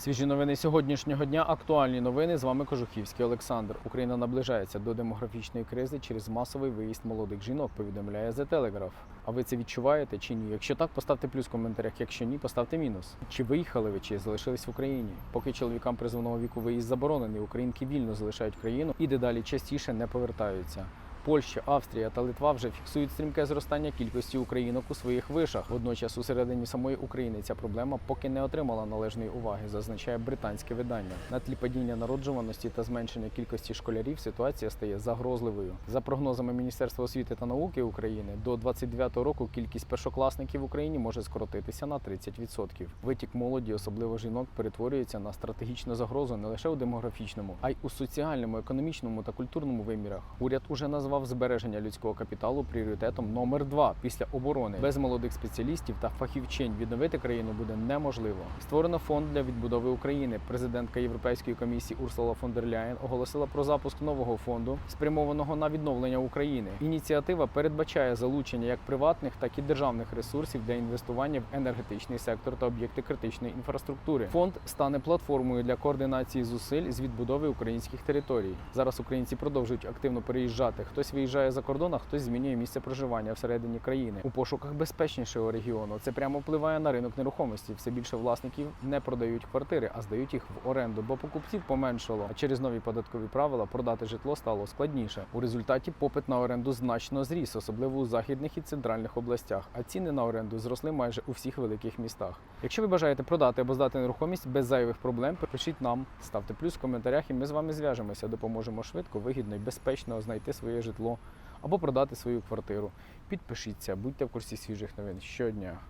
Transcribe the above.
Свіжі новини сьогоднішнього дня. Актуальні новини. З вами Кожухівський Олександр. Україна наближається до демографічної кризи через масовий виїзд молодих жінок. Повідомляє The Telegraph. А ви це відчуваєте чи ні? Якщо так, поставте плюс в коментарях. Якщо ні, поставте мінус. Чи виїхали ви, чи залишились в Україні? Поки чоловікам призовного віку виїзд заборонений, українки вільно залишають країну і дедалі частіше не повертаються. Польща, Австрія та Литва вже фіксують стрімке зростання кількості українок у своїх вишах. Водночас, у середині самої України ця проблема поки не отримала належної уваги, зазначає британське видання. На тлі падіння народжуваності та зменшення кількості школярів ситуація стає загрозливою. За прогнозами Міністерства освіти та науки України, до 29-го року кількість першокласників в Україні може скоротитися на 30%. Витік молоді, особливо жінок, перетворюється на стратегічну загрозу не лише у демографічному, а й у соціальному, економічному та культурному вимірах. Уряд уже назвав збереження людського капіталу пріоритетом номер два після оборони. Без молодих спеціалістів та фахівчень відновити країну буде неможливо. Створено фонд для відбудови України. Президентка Європейської комісії Урсула фон дер Ляєн оголосила про запуск нового фонду, спрямованого на відновлення України. Ініціатива передбачає залучення як приватних, так і державних ресурсів для інвестування в енергетичний сектор та об'єкти критичної інфраструктури. Фонд стане платформою для координації зусиль з відбудови українських територій. Зараз українці продовжують активно переїжджати. Хтось виїжджає за кордон, а хтось змінює місце проживання всередині країни у пошуках безпечнішого регіону. Це прямо впливає на ринок нерухомості. Все більше власників не продають квартири, а здають їх в оренду, бо покупців поменшало. А через нові податкові правила продати житло стало складніше. У результаті попит на оренду значно зріс, особливо у західних і центральних областях. А ціни на оренду зросли майже у всіх великих містах. Якщо ви бажаєте продати або здати нерухомість без зайвих проблем, пишіть нам, ставте плюс в коментарях, і ми з вами зв'яжемося. Допоможемо швидко, вигідно і безпечно знайти своє житло або продати свою квартиру. Підпишіться, будьте в курсі свіжих новин щодня.